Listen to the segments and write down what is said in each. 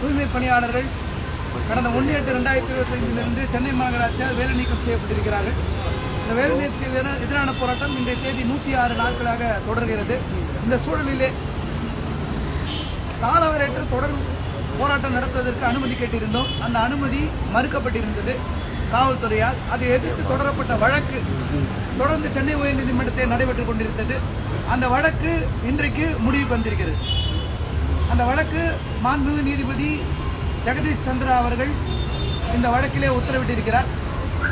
தூய்மை பணியாளர்கள் கடந்த ஒன்று எட்டு ரெண்டாயிரத்தி இருபத்தைந்திலிருந்து சென்னை மாநகராட்சியால் வேலை நீக்கம் செய்யப்பட்டிருக்கிறார்கள். இந்த வேலை நீக்கத்துக்கு எதிரான- எதிரான போராட்டம் இன்றைய தேதி நூற்றி ஆறு நாட்களாக தொடர்கிறது. இந்த சூழலிலே காலவரையற்ற தொடர் போராட்டம் நடத்துவதற்கு அனுமதி கேட்டிருந்தோம். அந்த அனுமதி மறுக்கப்பட்டிருந்தது. காவல்துறையால் அதை எதிர்த்து தொடரப்பட்ட வழக்கு தொடர்ந்து சென்னை உயர்நீதிமன்றத்தில் நடைபெற்றுக் கொண்டிருந்தது. அந்த வழக்கு இன்றைக்கு முடிவுக்கு வந்திருக்கிறது. அந்த வழக்கு மாண்புமிகு நீதிபதி ஜெகதீஷ் சந்திரா அவர்கள் இந்த வழக்கிலே உத்தரவிட்டிருக்கிறார்.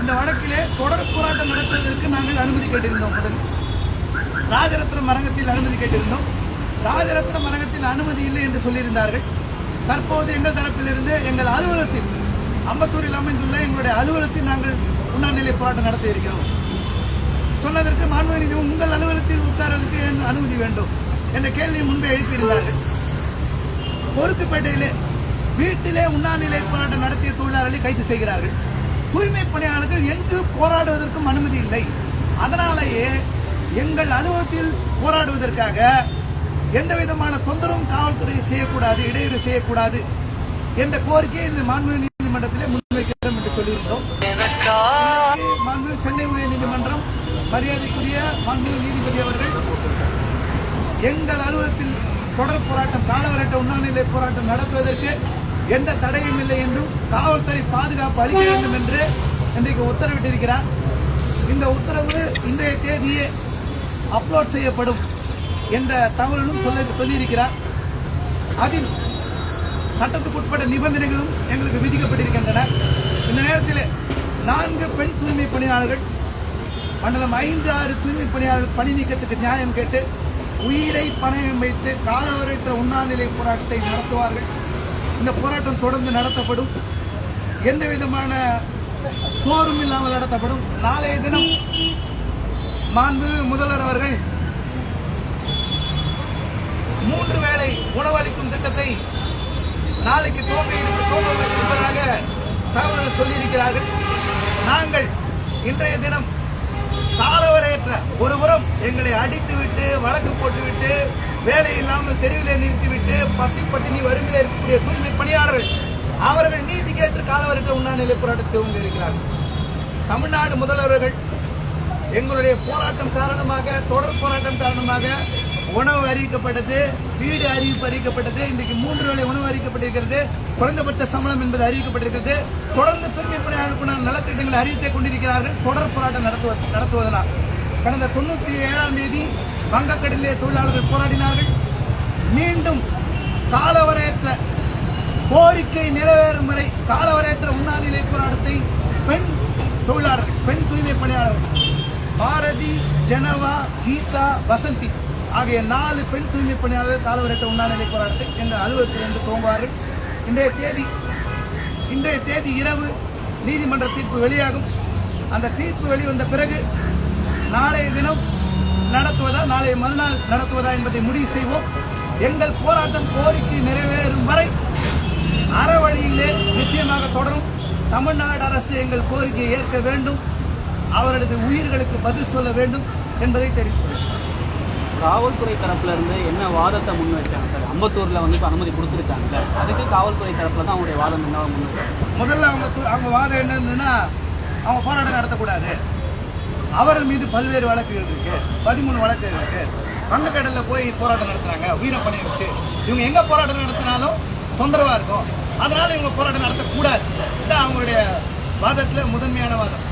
இந்த வழக்கிலே தொடர் போராட்டம் நடத்துவதற்கு நாங்கள் அனுமதி கேட்டிருந்தோம் முதல் ராஜரத்னம் அரங்கத்தில் அனுமதி கேட்டிருந்தோம். ராஜரத்னம் அரங்கத்தில் அனுமதி இல்லை என்று சொல்லியிருந்தார்கள். தற்போது எங்கள் தரப்பிலிருந்து எங்கள் அலுவலகத்தில் அம்பத்தூரில் அமைந்துள்ள எங்களுடைய அலுவலகத்தில் நாங்கள் உண்ணாநிலை போராட்டம் நடத்தி இருக்கிறோம். சொன்னதற்கு மாண்புமிகு உங்கள் அலுவலகத்தில் உட்கார்வதற்கு என் அனுமதி வேண்டும்? என்ற கேள்வியை முன்பே எழுப்பியிருந்தார்கள். பொறுத்துப்பேட்டையிலே வீட்டிலே உண்ணாநிலை போராட்டம் நடத்திய தொழிலாளர்களை கைது செய்கிறார்கள். தூய்மை பணியாளர்கள் எங்கு போராடுவதற்கும் அனுமதி இல்லை. அதனாலேயே எங்கள் அலுவலகத்தில் போராடுவதற்காக எந்த விதமான தொந்தரவும் காவல்துறை செய்யக்கூடாது இடையூறு செய்யக்கூடாது என்ற கோரிக்கையை இந்த மாண்புமிகு நீதிமன்றத்திலே முன்வைக்கிறோம் என்று சொல்லியிருந்தோம். மாண்புமிகு சென்னை உயர் நீதிமன்றம் மரியாதைக்குரிய மாண்புமிகு நீதிபதி அவர்கள் எங்கள் அலுவலகத்தில் தொடர் போராட்டம் காலவரட்ட உண்ணாநிலை போராட்டம் நடத்துவதற்கு எந்த தடையும் இல்லை என்றும் காவல்துறை பாதுகாப்பு அளிக்க வேண்டும் என்று இன்றைக்கு உத்தரவிட்டிருக்கிறார். இந்த உத்தரவு இன்றைய தேதியே அப்லோட் செய்யப்படும் என்ற தகவலும் சொல்ல சொல்லியிருக்கிறார். அதில் சட்டத்துக்குட்பட்ட நிபந்தனைகளும் எங்களுக்கு விதிக்கப்பட்டிருக்கின்றன. இந்த நேரத்தில் நான்கு பெண் தூய்மை பணியாளர்கள் மண்டலம் ஐந்து ஆறு தூய்மை பணியாளர்கள் பணி நீக்கத்துக்கு நியாயம் கேட்டு உயிரை பணயம் வைத்து காலவரற்ற உண்ணாநிலை போராட்டத்தை நடத்துவார்கள். இந்த போராட்டம் தொடர்ந்து நடத்தப்படும். எந்த விதமான சோறும் இல்லாமல் நடத்தப்படும். நாளைய தினம் மாண்பு முதல்வர் அவர்கள் மூன்று வேளை உணவளிக்கும் திட்டத்தை நாளைக்கு துவங்க துவங்க தகவல்கள் சொல்லியிருக்கிறார்கள். நாங்கள் இன்றைய தினம் காலவரையற்ற ஒருபுறம் எங்களை அடித்துவிட்டு வழக்கு போட்டுவிட்டு வேலை இல்லாமல் தெருவிலே நிறுத்திவிட்டு பசி பட்டினி வறுமையில் இருக்கக்கூடிய தூய்மை பணியாளர்கள் அவர்கள் நீதி கேட்டு காலவரையற்ற உண்ணாநிலை போராட்டத்தை துவங்க இருக்கிறார்கள். தமிழ்நாடு முதல்வர்கள் எங்களுடைய போராட்டம் காரணமாக தொடர் போராட்டம் காரணமாக உணவு அறிவிக்கப்பட்டது வீடு அறிவிப்பு அறிவிக்கப்பட்டது இன்றைக்கு மூன்று வேலை உணவு அறிவிக்கப்பட்டிருக்கிறது. குறைந்தபட்ச சம்பளம் என்பது அறிவிக்கப்பட்டிருக்கிறது. தொடர்ந்து தூய்மை பணியாளர்களுக்கான நலத்திட்டங்களை அறிவித்துக் கொண்டிருக்கிறார்கள். தொடர் போராட்டம் நடத்துவ நடத்துவதனால். கடந்த தொண்ணூற்றி ஏழாம் தேதி வங்கக்கடலிலே தொழிலாளர்கள் போராடினார்கள். மீண்டும் காலவரையற்ற கோரிக்கை நிறைவேறும் வரை காலவரையற்ற உண்ணாநிலை போராட்டத்தை பெண் தொழிலாளர்கள் பெண் தூய்மை பணியாளர்கள். பாரதி ஜனவா கீதா வசந்தி. ஆகிய நாலு பெண் தூய்மை பணியாளர்கள் காலவரையற்ற உண்ணாநிலை போராட்டத்தை எங்கள் அலுவலகத்திலிருந்து துவங்குவார்கள். இன்றைய தேதி இன்றைய தேதி இரவு நீதிமன்ற தீர்ப்பு வெளியாகும். அந்த தீர்ப்பு வெளிவந்த பிறகு நாளைய தினம் நடத்துவதா நாளைய மறுநாள் நடத்துவதா என்பதை முடிவு செய்வோம். எங்கள் போராட்டம் கோரிக்கை நிறைவேறும் வரை அறவழியிலே நிச்சயமாக தொடரும். தமிழ்நாடு அரசு எங்கள் கோரிக்கையை ஏற்க வேண்டும். அவரது உயிர்களுக்கு பதில் சொல்ல வேண்டும் என்பதை தெரிவித்துள்ளேன் காவல்துறை தரப்புல இருந்து என்ன வாதத்தை முன் வச்சாங்க சார்? அம்பத்தூர்ல வந்து இப்போ அனுமதி கொடுத்துருக்காங்கல்ல அதுக்கு காவல்துறை தரப்புல தான் அவங்களுடைய வாதம் என்ன முன் வச்சாங்க? முதல்ல அவங்க அவங்க வாதம் என்ன இருந்ததுன்னா அவங்க போராட்டம் நடத்தக்கூடாது. அவர் மீது பல்வேறு வழக்குகள் இருக்கு. பதிமூணு வழக்குகள் இருக்கு. வங்கக்கடல்ல போய் போராட்டம் நடத்துறாங்க. உயிரை பணி வச்சு. இவங்க எங்க போராட்டம் நடத்தினாலும் தொந்தரவா இருக்கும். அதனால இவங்க போராட்டம் நடத்தக்கூடாது. இதான் அவங்களுடைய வாதத்துல முதன்மையான வாதம்.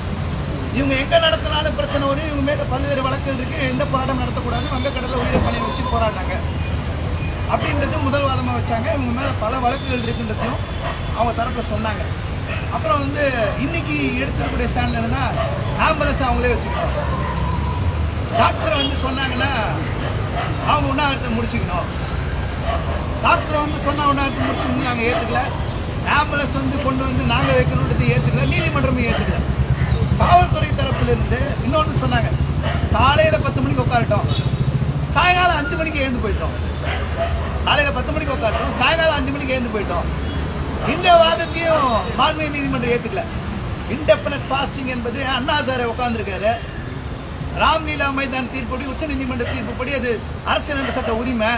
இவங்க எங்க நடத்தினாலும் பிரச்சனை வரும். இவங்க மேல பல்வேறு வழக்குகள் இருக்கு. எந்த போராட்டம் நடத்தக்கூடாது வங்கக்கடல்ல உயிரை பணி வச்சு போராடினாங்க அப்படின்றது முதல் வாதமாக வச்சாங்க. இவங்க மேலே பல வழக்குகள் இருக்குன்றதையும் அவங்க தரப்பில் சொன்னாங்க. அப்புறம் வந்து இன்னைக்கு எடுத்துக்கூடிய ஸ்டாண்ட் என்னன்னா ஆம்புலன்ஸ் அவங்களே வச்சுக்கணும் டாக்டர் வந்து சொன்னாங்கன்னா அவங்க உண்ணாவிரத்தை முடிச்சுக்கணும். டாக்டர் வந்து சொன்னா உண்ணாவிரத்தை முடிச்சுக்கணும் நாங்கள் ஏற்றுக்கல ஆம்புலன்ஸ் வந்து கொண்டு வந்து நாங்கள் வைக்கணுன்றது ஏற்றுக்கல நீதிமன்றமும் ஏற்றுக்கல காவல்துறை தரப்பிலிருந்து இன்னொன்று சொன்னாங்க. காலையில் பத்து மணிக்கு உட்காரட்டும். சாயங்காலம் அஞ்சு மணிக்கு எழுந்து போயிட்டோம். காலையில பத்து மணிக்கு உட்காரட்டும். சாயங்காலம் அஞ்சு மணிக்கு எழுந்து போயிட்டோம். இந்த வாதத்தையும் மாண்பு நீதிமன்றம் ஏத்துக்கல. இன்டெபனட் ஃபாஸ்டிங் என்பது அண்ணா சாரை உட்கார்ந்துருக்காரு. ராம்லீலா மைதான் தீர்ப்புப்படி உச்ச நீதிமன்ற தீர்ப்புப்படி அது அரசியலமைப்பு சட்ட உரிமை.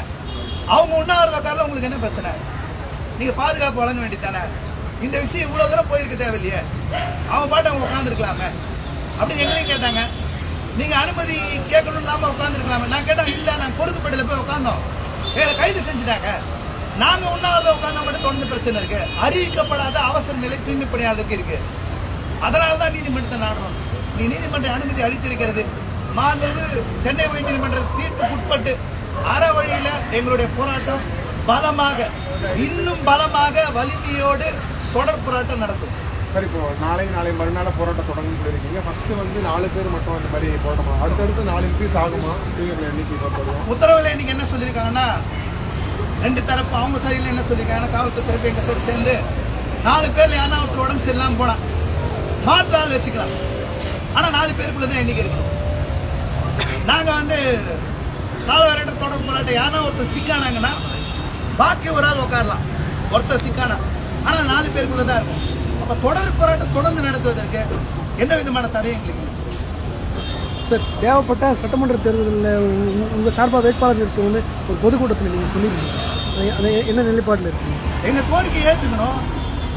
அவங்க உண்ணாவிரத காரில் உங்களுக்கு என்ன பிரச்சனை? நீங்க பாதுகாப்பு வழங்க வேண்டியதானே இந்த விஷயம் இவ்வளோ தூரம் போயிருக்க தேவையில்லையே. அவன் பாட்டு அவங்க உட்காந்துருக்கலாமே அப்படின்னு எங்களையும் கேட்டாங்க. நீங்கள் அனுமதி கேட்கணும் இல்லாம உட்காந்துருக்கலாமே நான் கேட்டேன் இல்லை நான் பொறுக்கப்படல போய் உட்காந்தோம் எங்களை கைது செஞ்சுட்டாங்க. நாங்கள் உண்ணாவிரதம் உட்காந்தா மட்டும் தொடர்ந்து பிரச்சனை இருக்கு. அறிவிக்கப்படாத அவசர நிலை தூய்மை இருக்கு. அதனால தான் நீதிமன்றத்தை நாடணும். நீ நீதிமன்ற அனுமதி அளித்திருக்கிறது. மாண்புமிகு சென்னை உயர்நீதிமன்ற தீர்ப்புக்கு உட்பட்டு அற வழியில் எங்களுடைய போராட்டம் பலமாக இன்னும் பலமாக வலிமையோடு தொடர் போராட்டம் நடத்தும் சரி இப்போ நாளை நாளை மறுநாள் போராட்டம் தொடங்கும் சொல்லியிருக்கீங்க. ஃபர்ஸ்ட் வந்து நாலு பேர் மட்டும் அந்த மாதிரி போராட்டம்? அடுத்தடுத்து நாலு இன்க்ரீஸ் ஆகுமா? தூய்மை எண்ணிக்கை உத்தரவுல இன்னைக்கு என்ன சொல்லியிருக்காங்கன்னா ரெண்டு தரப்பு அவங்க சரியில்லை என்ன சொல்லியிருக்காங்க காவல்துறை தரப்பு எங்க சைடு சேர்ந்து நாலு பேர்ல யாரா ஒருத்தர் உடம்பு சரியில்லாம போனா மாற்று ஆள் வச்சுக்கலாம். ஆனா நாலு பேருக்குள்ள தான் எண்ணிக்கை இருக்கணும். நாங்க வந்து காலவரட்ட தொடர் போராட்டம் யாரா ஒருத்தர் சிக்கானாங்கன்னா பாக்கி ஒரு ஆள் உட்காரலாம் ஒருத்தர் சிக்கானா? ஆனா நாலு பேருக்குள்ள தான் இருக்கும். அப்ப தொடர் போராட்டம் தொடர்ந்து நடத்துவதற்கு எந்த விதமான தடையும் எங்களுக்கு. சார் தேவைப்பட்ட சட்டமன்ற தேர்தலில் உங்கள் சார்பாக வேட்பாளர் நிறுத்த வந்து ஒரு பொதுக்கூட்டத்தில் நீங்கள் சொல்லியிருக்கீங்க அது- என்ன நிலைப்பாட்டில் இருக்கீங்க? எங்க கோரிக்கை ஏத்துக்கணும்.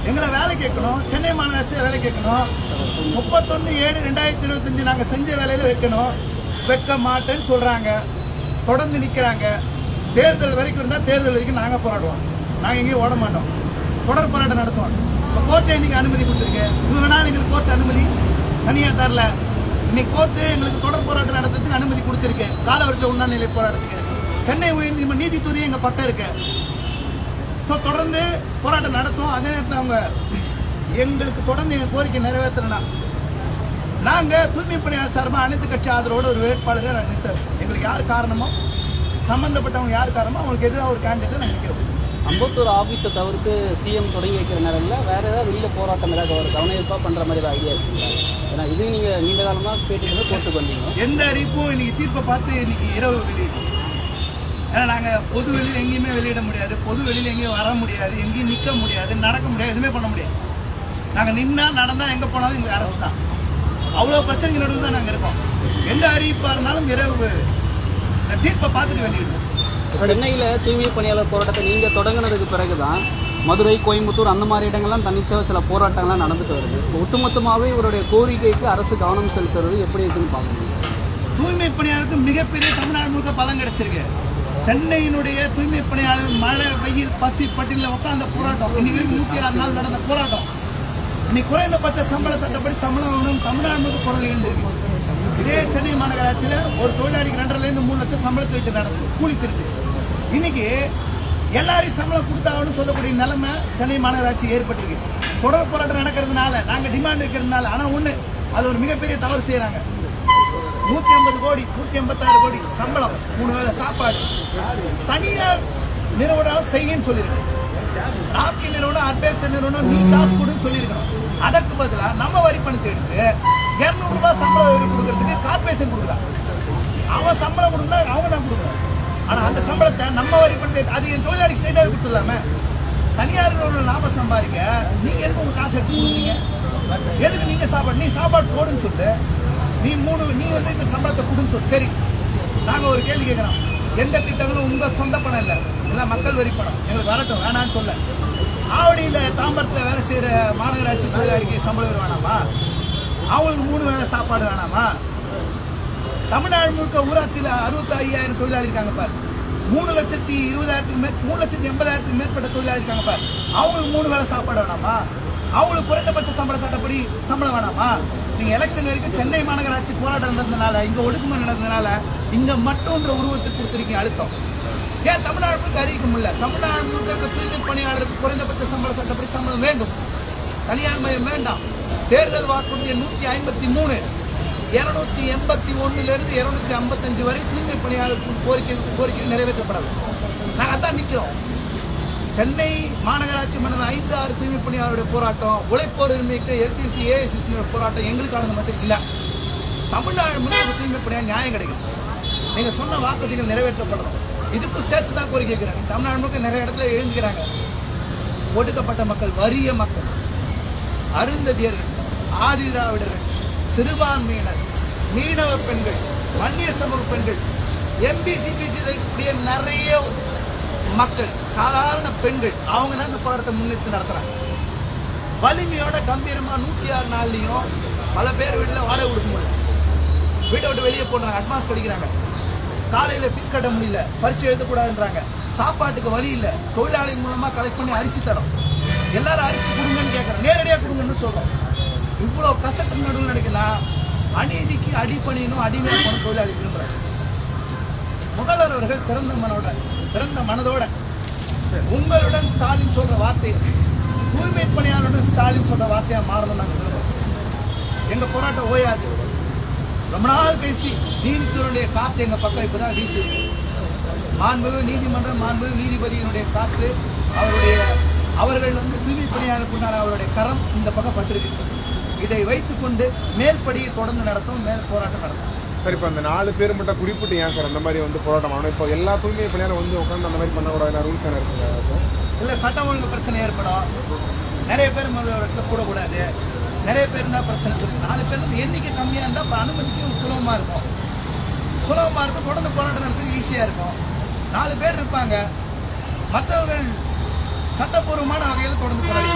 எங்களை வேலை கேட்கணும். சென்னை மாநகராட்சியில் வேலை கேட்கணும். முப்பத்தொன்னு ஏழு ரெண்டாயிரத்தி இருபத்தஞ்சு நாங்க செஞ்ச வேலையில வைக்கணும். வைக்க மாட்டேன்னு சொல்றாங்க. தொடர்ந்து நிக்கிறாங்க. தேர்தல் வரைக்கும் இருந்தா தேர்தல் வரைக்கும் நாங்க போராடுவோம். நாங்க எங்கேயும் ஓட மாட்டோம். தொடர் போராட்டம் நடத்துவோம் இப்போ கோர்ட்டை இன்னைக்கு அனுமதி கொடுத்துருக்கு. இது வேணாலும் எங்களுக்கு கோர்ட் அனுமதி தனியாக தரல. இன்னைக்கு கோர்ட்டு எங்களுக்கு தொடர் போராட்டம் நடத்துறதுக்கு அனுமதி கொடுத்துருக்கு. காலவரத்தில் உண்ணாநிலை போராட்டத்துக்கு. சென்னை உயர்நீதிமன்ற நீதித்துறை எங்கள் பக்கம் இருக்கு. ஸோ தொடர்ந்து போராட்டம் நடத்தும் அதே நேரத்தில் அவங்க எங்களுக்கு தொடர்ந்து எங்கள் கோரிக்கை நிறைவேற்றலாம் நாங்கள் தூய்மை பணியாளர் சார்பாக அனைத்து கட்சி ஆதரவோட ஒரு வேட்பாளரை நாங்கள் நிறுத்தோம் எங்களுக்கு யார் காரணமோ சம்மந்தப்பட்டவங்க யார் காரணமோ அவங்களுக்கு எதிராக ஒரு கேண்டிடேட்டை நாங்கள் நிற்கிறோம் அம்பத்தூர் ஆஃபீஸை தவிர்த்து சிஎம் தொடங்கி வைக்கிற நேரங்களில் வேறு ஏதாவது வெளியில் போராட்டம் ஏதாவது ஒரு கவனஈர்ப்பாக பண்ணுற மாதிரி ஏதாவது ஐடியா இருக்குங்களா ஏன்னா இது நீங்கள் நீண்ட காலமாக கேட்டு போட்டு வந்தீங்க எந்த அறிவிப்பும் இன்னைக்கு தீர்ப்பை பார்த்து இன்னைக்கு இரவு வெளியிடும் ஏன்னா நாங்கள் பொது வெளியில் எங்கேயுமே வெளியிட முடியாது. பொது வெளியில் எங்கேயும் வர முடியாது. எங்கேயும் நிற்க முடியாது. நடக்க முடியாது. எதுவுமே பண்ண முடியாது. நாங்கள் நின்னால் நடந்தால் எங்கே போனாலும் எங்கள் அரசு தான். அவ்வளோ பிரச்சனைகள் நடுவில் தான் நாங்கள் இருக்கோம். எந்த அறிவிப்பாக இருந்தாலும் இரவு தீர்ப்பை பார்த்துட்டு வெளியிடுவோம். சென்னையில் தூய்மை பணியாளர் போராட்டத்தை நீங்கள் தொடங்கினதுக்கு பிறகு தான் மதுரை கோயம்புத்தூர் அந்த மாதிரி இடங்கள்லாம் தனிச்சாக சில போராட்டங்கள்லாம் நடந்துட்டு வருது. ஒட்டுமொத்தமாகவே இவருடைய கோரிக்கைக்கு அரசு கவனம் செலுத்துறது எப்படி இருக்குன்னு பார்க்கணும் தூய்மை பணியாளருக்கு மிகப்பெரிய தமிழ்நாடு முழுக்க பலம் கிடைச்சிருக்கு. சென்னையினுடைய தூய்மை பணியாளர் மழை வெயில் பசி பட்டியலில் உட்காந்த போராட்டம். இன்னைக்கு நூற்றி ஆறு நாள் நடந்த போராட்டம். இன்னைக்கு குறைந்தபட்ச சம்பள சட்டப்படி சம்பளம் தமிழ்நாடு முழுக்க குரல் எழுந்திருக்கு. இதே சென்னை மாநகராட்சியில் ஒரு தொழிலாளிக்கு ரெண்டரைலேருந்து மூணு லட்சம் சம்பள திருட்டு நடக்கும் கூலி திருட்டு. இன்னைக்கு எல்லாரையும் சம்பளம் கொடுத்தாங்கன்னு சொல்லக்கூடிய நிலைமை சென்னை மாநகராட்சி ஏற்பட்டிருக்கு. தொடர் போராட்டம் நடக்கிறதுனால நாங்கள் டிமாண்ட் இருக்கிறதுனால ஆனால் ஒன்று அது ஒரு மிகப்பெரிய தவறு செய்கிறாங்க நூற்றி ஐம்பது கோடி நூற்றி ஐம்பத்தாறு கோடி சம்பளம் மூணு வேளை சாப்பாடு. தனியார் நிறுவனம் செய்யுன்னு சொல்லியிருக்கேன் ராக்கி நிறுவனம் அட்வைசர் நிறுவனம் நீ காசு கொடுன்னு சொல்லியிருக்கணும். அதற்கு பதிலாக நம்ம வரி பணத்தை எடுத்து இருநூறு ரூபாய் சம்பளம் உயர்வு கொடுக்கறதுக்கு கார்பரேஷன் கொடுக்குறான் அவன் சம்பளம் கொடுத்தா அவன் தான் கொடுக்குறான். ஆனால் அந்த சம்பளத்தை நம்ம வரி பணத்தை அது என் தொழிலாளிக்கு ஸ்ட்ரைட்டாக கொடுத்துடலாமே. தனியார் நிறுவனம் லாபம் சம்பாதிக்க நீங்கள் எதுக்கு உங்க காசு எடுத்து கொடுக்குறீங்க எதுக்கு நீங்கள் சாப்பாடு? நீ சாப்பாடு போடுன்னு சொல்லு. நீ மூணு நீ வந்து இந்த சம்பளத்தை கொடுன்னு சொல்லு. சரி. நாங்கள் ஒரு கேள்வி கேட்குறோம். எந்த திட்டங்களும் உங்க சொந்த பணம் இல்லை. எல்லாம் மக்கள் வரி பணம். எங்களுக்கு வரட்டும் வேணான்னு சொல்ல. ஆவடியில் தாம்பரத்தில் வேலை செய்கிற மாநகராட்சி தொழிலாளிக்கு சம்பளம் வேணாமா? அவங்களுக்கு மூணு வேளை சாப்பாடு வேணாமா? தமிழ்நாடு முழுக்க ஊராட்சியில் அறுபத்தி ஐயாயிரம் தொழிலாளி இருக்காங்க பாரு. மூணு லட்சத்தி இருபதாயிரத்துக்கு மேற் மூணு லட்சத்தி எண்பதாயிரத்துக்கு மேற்பட்ட தொழிலாளி இருக்காங்க பாரு. அவங்களுக்கு மூணு வேளை சாப்பாடு வேணாமா? அவங்களுக்கு குறைந்தபட்ச சம்பள சட்டப்படி சம்பளம் வேணாமா? நீங்க எலெக்ஷன் வரைக்கும் சென்னை மாநகராட்சி போராட்டம் நடந்ததுனால இங்க ஒடுக்குமுறை நடந்ததுனால இங்க மட்டும்ன்ற உருவத்துக்கு கொடுத்துருக்கீங்க அழுத்தம். ஏன் தமிழ்நாடு முழுக்க அறிவிக்க முடியல? தமிழ்நாடு முழுக்க இருக்க தூய்மை பணியாளருக்கு குறைந்தபட்ச சம்பள சட்டப்படி சம்பளம் வேண்டும். தனியார் மையம் வேண்டாம். தேர்தல் வாக்குறுதிய நூத்தி ஐம்பத்தி மூணு இருநூத்தி எண்பத்தி ஒன்னுல இருந்து இருநூத்தி ஐம்பத்தஞ்சு வரை தூய்மை பணியாளருக்கு கோரிக்கை கோரிக்கை நிறைவேற்றப்படலாம் நாங்கள் அதான் நிற்கிறோம் சென்னை மாநகராட்சி மன்னர் ஐந்து ஆறு தூய்மை பணியாளருடைய போராட்டம் உழைப்போர் உரிமைக்கு எல்டிசி ஏஎஸ்சி போராட்டம் எங்களுக்கானது மட்டும் இல்லை. தமிழ்நாடு முழுக்க தூய்மை பணியாளர் நியாயம் கிடைக்கும் நீங்கள் சொன்ன வாக்குறுதிகள் நிறைவேற்றப்படணும். இதுக்கும் சேர்த்து தான் கோரிக்கை கேட்குறாங்க தமிழ்நாடு முழுக்க நிறைய இடத்துல எழுந்துக்கிறாங்க. ஒடுக்கப்பட்ட மக்கள் வறிய மக்கள் அருந்ததியர்கள் ஆதி திராவிடர்கள் சிறுபான்மையினர் மீனவ பெண்கள் வன்னிய சமூக பெண்கள் எம்பிசிபிசி இருக்கக்கூடிய நிறைய மக்கள் சாதாரண பெண்கள் அவங்க தான் இந்த போராட்டத்தை முன்னிறுத்தி நடத்துறாங்க. வலிமையோட கம்பீரமா நூத்தி ஆறு நாள்லயும் பல பேர் வீட்டுல வாடகை கொடுக்க முடியல. வீட்டை விட்டு வெளியே போடுறாங்க அட்வான்ஸ் கிடைக்கிறாங்க. காலையில ஃபீஸ் கட்ட முடியல பரிச்சை எழுதக்கூடாதுன்றாங்க. சாப்பாட்டுக்கு வழி இல்லை தொழிலாளி மூலமா கலெக்ட் பண்ணி அரிசி தரோம். எல்லாரும் அரிசி கொடுங்கன்னு கேட்கறோம் நேரடியா கொடுங்கன்னு சொல்றோம். இவ்வளவு கஷ்டத்துக்கு நடுவில் நினைக்கலாம். அநீதிக்கு அடிப்பணியணும் அடிமையாக போன தொழிலாளி முதல்வர் அவர்கள் திறந்த மனோட திறந்த மனதோட உங்களுடன் ஸ்டாலின் சொல்ற வார்த்தை தூய்மை பணியாளருடன் ஸ்டாலின் சொல்ற வார்த்தையா மாறணும் நாங்கள் விரும்புறோம். எங்க போராட்டம் ஓயாது. ரொம்ப நாள் பேசி நீதித்துறையுடைய காத்து எங்க பக்கம் இப்பதான் வீசி மாண்புமிகு நீதிமன்றம் மாண்புமிகு நீதிபதியினுடைய காற்று அவருடைய அவர்கள் வந்து தூய்மை பணியாளருக்குண்டான அவருடைய கரம் இந்த பக்கம் பட்டிருக்கு. இதை வைத்துக்கொண்டு மேற்படியை தொடர்ந்து நடத்தும் மேல் போராட்டம் நடத்தும் சார் இப்போ அந்த நாலு பேர் மட்டும் குறிப்பிட்டு ஏன் சார் அந்த மாதிரி வந்து போராட்டம் ஆகணும்? இப்போ எல்லா தூய்மை பணியாளர் வந்து உட்காந்து அந்த மாதிரி பண்ணக்கூடாது ரூல்ஸ் என்ன இருக்குங்க? இல்லை சட்டம் ஒழுங்கு பிரச்சனை ஏற்படும். நிறைய பேர் இடத்துல கூடக்கூடாது. நிறைய பேர் இருந்தால் பிரச்சனை சொல்லி நாலு பேர் எண்ணிக்கை கம்மியாக இருந்தால் இப்போ அனுமதிக்கு சுலபமாக இருக்கும். சுலபமாக இருக்கும் தொடர்ந்து போராட்டம் நடத்துக்கு ஈஸியாக இருக்கும். நாலு பேர் இருப்பாங்க. மற்றவர்கள் சட்டப்பூர்வமான வகையில் தொடர்ந்து போராடி